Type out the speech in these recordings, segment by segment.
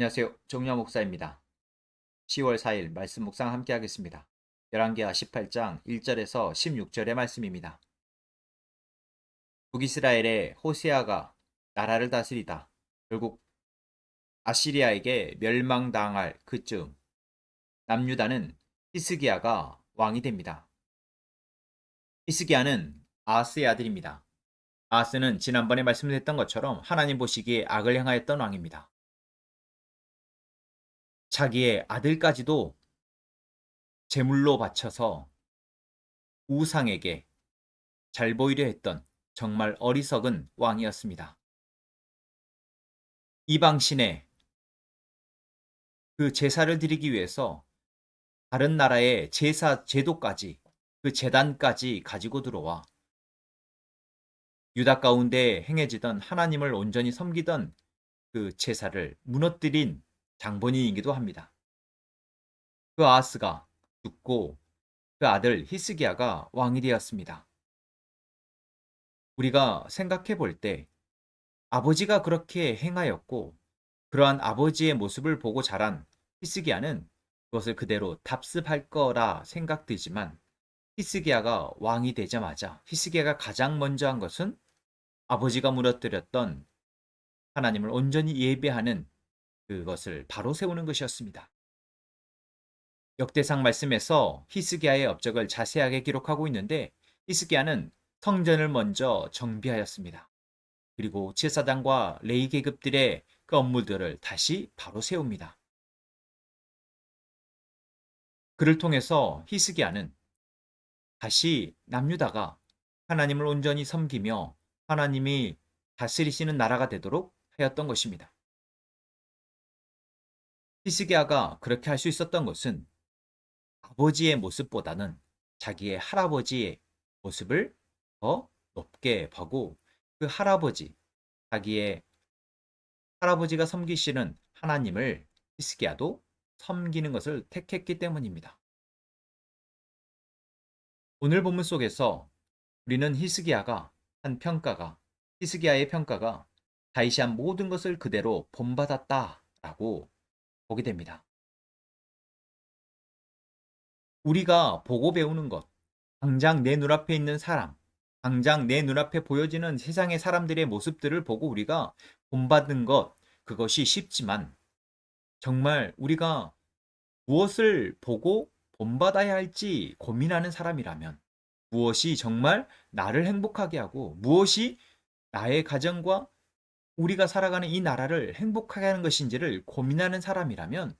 안녕하세요. 정유아 목사입니다. 10월 4일 말씀 묵상 함께 하겠습니다. 열왕기하 18장 1절에서 16절의 말씀입니다. 북이스라엘의 호세아가 나라를 다스리다 결국 아시리아에게 멸망당할 그쯤 남유다는 히스기야가 왕이 됩니다. 히스기야는 아스의 아들입니다. 아스는 지난번에 말씀드렸던 것처럼 하나님 보시기에 악을 행하였던 왕입니다. 자기의 아들까지도 제물로 바쳐서 우상에게 잘 보이려 했던 정말 어리석은 왕이었습니다. 이방신에 그 제사를 드리기 위해서 다른 나라의 제사 제도까지 그 재단까지 가지고 들어와 유다 가운데 행해지던 하나님을 온전히 섬기던 그 제사를 무너뜨린 장본인이기도 합니다. 그 아하스가 죽고 그 아들 히스기야가 왕이 되었습니다. 우리가 생각해 볼 때 아버지가 그렇게 행하였고 그러한 아버지의 모습을 보고 자란 히스기야는 그것을 그대로 답습할 거라 생각되지만 히스기야가 왕이 되자마자 히스기야가 가장 먼저 한 것은 아버지가 무너뜨렸던 하나님을 온전히 예배하는 그것을 바로 세우는 것이었습니다. 역대상 말씀에서 히스기야의 업적을 자세하게 기록하고 있는데 히스기야는 성전을 먼저 정비하였습니다. 그리고 제사장과 레이 계급들의 그 업무들을 다시 바로 세웁니다. 그를 통해서 히스기야는 다시 남유다가 하나님을 온전히 섬기며 하나님이 다스리시는 나라가 되도록 하였던 것입니다. 히스기야가 그렇게 할 수 있었던 것은 아버지의 모습보다는 자기의 할아버지의 모습을 더 높게 보고 그 할아버지, 자기의 할아버지가 섬기시는 하나님을 히스기야도 섬기는 것을 택했기 때문입니다. 오늘 본문 속에서 우리는 히스기야가 한 평가가 히스기야의 평가가 다시 한 모든 것을 그대로 본받았다라고 보게 됩니다. 우리가 보고 배우는 것, 당장 내 눈앞에 있는 사람, 당장 내 눈앞에 보여지는 세상의 사람들의 모습들을 보고 우리가 본받는 것, 그것이 쉽지만 정말 우리가 무엇을 보고 본받아야 할지 고민하는 사람이라면 무엇이 정말 나를 행복하게 하고 무엇이 나의 가정과 우리가 살아가는 이 나라를 행복하게 하는 것인지를 고민하는 사람이라면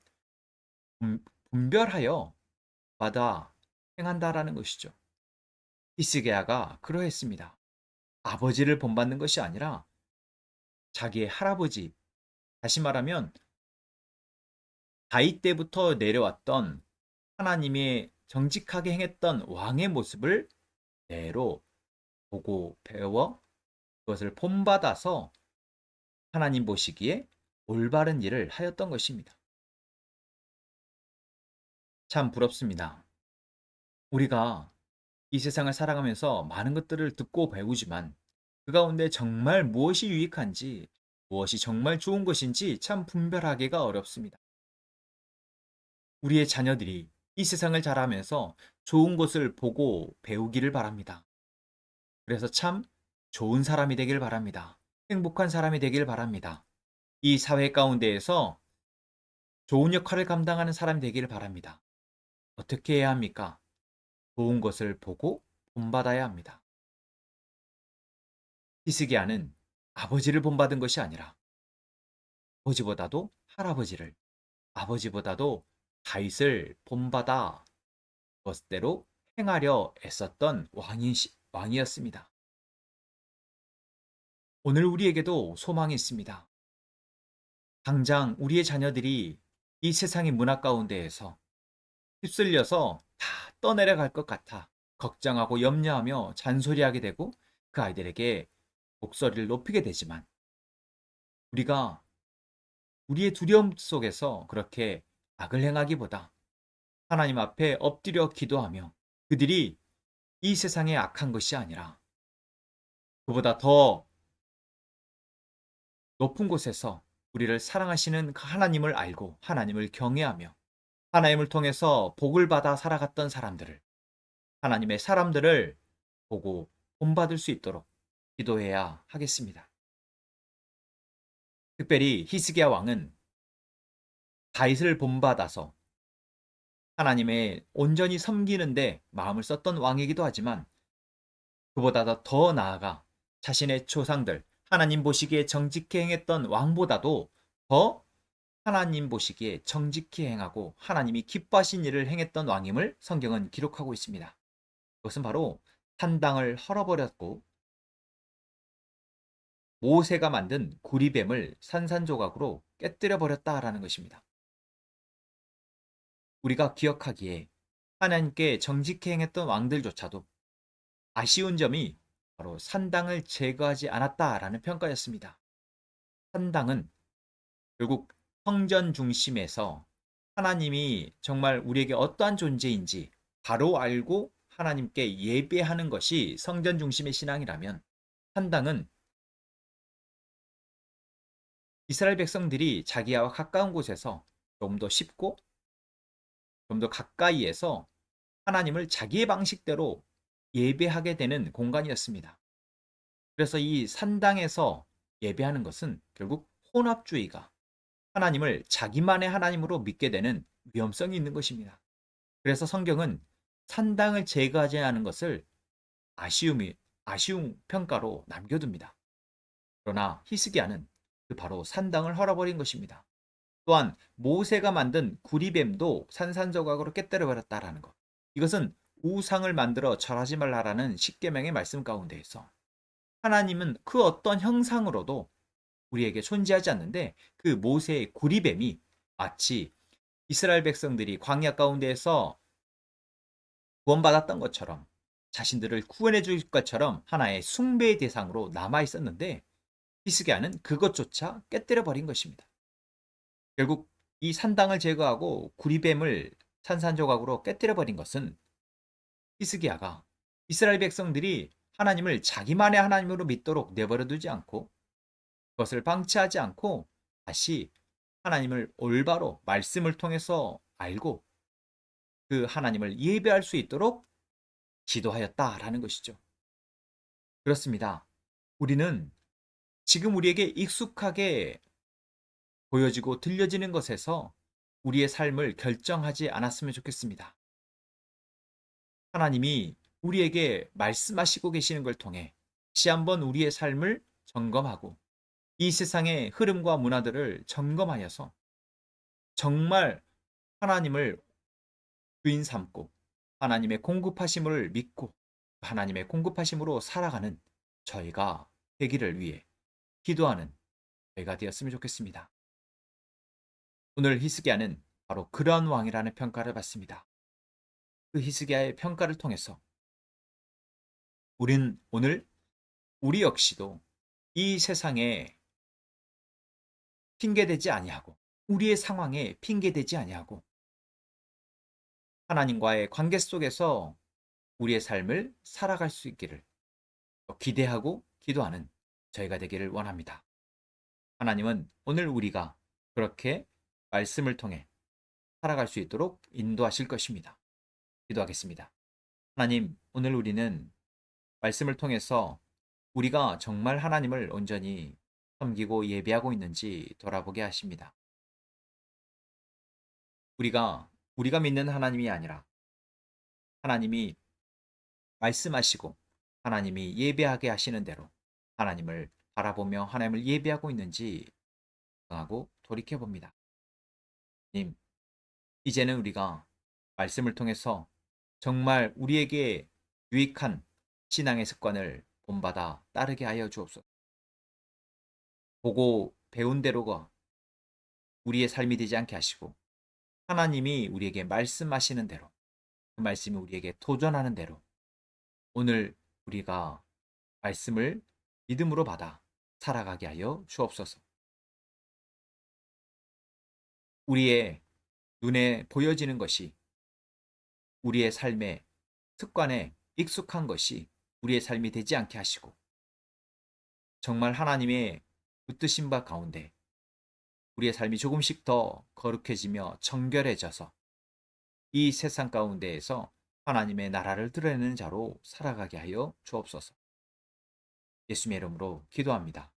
분- 분별하여 받아 행한다라는 것이죠. 히스기야가 그러했습니다. 아버지를 본받는 것이 아니라 자기의 할아버지, 다시 말하면 다윗 때부터 내려왔던 하나님의 정직하게 행했던 왕의 모습을 대로 보고 배워 그것을 본받아서 하나님 보시기에 올바른 일을 하였던 것입니다. 참 부럽습니다. 우리가 이 세상을 살아가면서 많은 것들을 듣고 배우지만 그 가운데 정말 무엇이 유익한지, 무엇이 정말 좋은 것인지 참 분별하기가 어렵습니다. 우리의 자녀들이 이 세상을 자라면서 좋은 것을 보고 배우기를 바랍니다. 그래서 참 좋은 사람이 되길 바랍니다. 행복한 사람이 되길 바랍니다. 이 사회 가운데에서 좋은 역할을 감당하는 사람이 되기를 바랍니다. 어떻게 해야 합니까? 좋은 것을 보고 본받아야 합니다. 히스기야는 아버지를 본받은 것이 아니라 아버지보다도 할아버지를, 아버지보다도 다윗을 본받아 그것대로 행하려 애썼던 왕이, 왕이었습니다. 오늘 우리에게도 소망이 있습니다. 당장 우리의 자녀들이 이 세상의 문화 가운데에서 휩쓸려서 다 떠내려갈 것 같아 걱정하고 염려하며 잔소리하게 되고 그 아이들에게 목소리를 높이게 되지만 우리가 우리의 두려움 속에서 그렇게 악을 행하기보다 하나님 앞에 엎드려 기도하며 그들이 이 세상에 악한 것이 아니라 그보다 더 높은 곳에서 우리를 사랑하시는 그 하나님을 알고 하나님을 경외하며 하나님을 통해서 복을 받아 살아갔던 사람들을 하나님의 사람들을 보고 본받을 수 있도록 기도해야 하겠습니다. 특별히 히스기야 왕은 다윗을 본받아서 하나님의 온전히 섬기는데 마음을 썼던 왕이기도 하지만 그보다 더 나아가 자신의 조상들 하나님 보시기에 정직히 행했던 왕보다도 더 하나님 보시기에 정직히 행하고 하나님이 기뻐하신 일을 행했던 왕임을 성경은 기록하고 있습니다. 그것은 바로 산당을 헐어버렸고 모세가 만든 구리뱀을 산산조각으로 깨뜨려 버렸다라는 것입니다. 우리가 기억하기에 하나님께 정직히 행했던 왕들조차도 아쉬운 점이 바로 산당을 제거하지 않았다라는 평가였습니다. 산당은 결국 성전 중심에서 하나님이 정말 우리에게 어떠한 존재인지 바로 알고 하나님께 예배하는 것이 성전 중심의 신앙이라면 산당은 이스라엘 백성들이 자기와 가까운 곳에서 좀 더 쉽고 좀 더 가까이에서 하나님을 자기의 방식대로 예배하게 되는 공간이었습니다. 그래서 이 산당에서 예배하는 것은 결국 혼합주의가 하나님을 자기만의 하나님으로 믿게 되는 위험성이 있는 것입니다. 그래서 성경은 산당을 제거하지 않은 것을 아쉬움이 아쉬운 평가로 남겨둡니다. 그러나 히스기야는 그 바로 산당을 헐어버린 것입니다. 또한 모세가 만든 구리뱀도 산산조각으로 깨뜨려 버렸다라는 것. 이것은 우상을 만들어 절하지 말라라는 십계명의 말씀 가운데에서 하나님은 그 어떤 형상으로도 우리에게 존재하지 않는데 그 모세의 구리뱀이 마치 이스라엘 백성들이 광야 가운데에서 구원받았던 것처럼 자신들을 구원해 줄 것처럼 하나의 숭배의 대상으로 남아 있었는데 히스기야는 그것조차 깨뜨려 버린 것입니다. 결국 이 산당을 제거하고 구리뱀을 산산조각으로 깨뜨려 버린 것은 히스기야가 이스라엘 백성들이 하나님을 자기만의 하나님으로 믿도록 내버려 두지 않고 그것을 방치하지 않고 다시 하나님을 올바로 말씀을 통해서 알고 그 하나님을 예배할 수 있도록 기도하였다라는 것이죠. 그렇습니다. 우리는 지금 우리에게 익숙하게 보여지고 들려지는 것에서 우리의 삶을 결정하지 않았으면 좋겠습니다. 하나님이 우리에게 말씀하시고 계시는 걸 통해 다시 한번 우리의 삶을 점검하고 이 세상의 흐름과 문화들을 점검하여서 정말 하나님을 주인 삼고 하나님의 공급하심을 믿고 하나님의 공급하심으로 살아가는 저희가 되기를 위해 기도하는 저희가 되었으면 좋겠습니다. 오늘 히스기야는 바로 그러한 왕이라는 평가를 받습니다. 그 히스기야의 평가를 통해서 우린 오늘 우리 역시도 이 세상에 핑계대지 아니하고 우리의 상황에 핑계대지 아니하고 하나님과의 관계 속에서 우리의 삶을 살아갈 수 있기를 기대하고 기도하는 저희가 되기를 원합니다. 하나님은 오늘 우리가 그렇게 말씀을 통해 살아갈 수 있도록 인도하실 것입니다. 기도하겠습니다. 하나님, 오늘 우리는 말씀을 통해서 우리가 정말 하나님을 온전히 섬기고 예배하고 있는지 돌아보게 하십니다. 우리가 우리가 믿는 하나님이 아니라 하나님이 말씀하시고 하나님이 예배하게 하시는 대로 하나님을 바라보며 하나님을 예배하고 있는지 하고 돌이켜 봅니다. 님, 이제는 우리가 말씀을 통해서 정말 우리에게 유익한 신앙의 습관을 본받아 따르게 하여 주옵소서. 보고 배운 대로가 우리의 삶이 되지 않게 하시고 하나님이 우리에게 말씀하시는 대로 그 말씀이 우리에게 도전하는 대로 오늘 우리가 말씀을 믿음으로 받아 살아가게 하여 주옵소서. 우리의 눈에 보여지는 것이 우리의 삶의 습관에 익숙한 것이 우리의 삶이 되지 않게 하시고 정말 하나님의 붙드신 바 가운데 우리의 삶이 조금씩 더 거룩해지며 정결해져서 이 세상 가운데에서 하나님의 나라를 드러내는 자로 살아가게 하여 주옵소서. 예수님의 이름으로 기도합니다.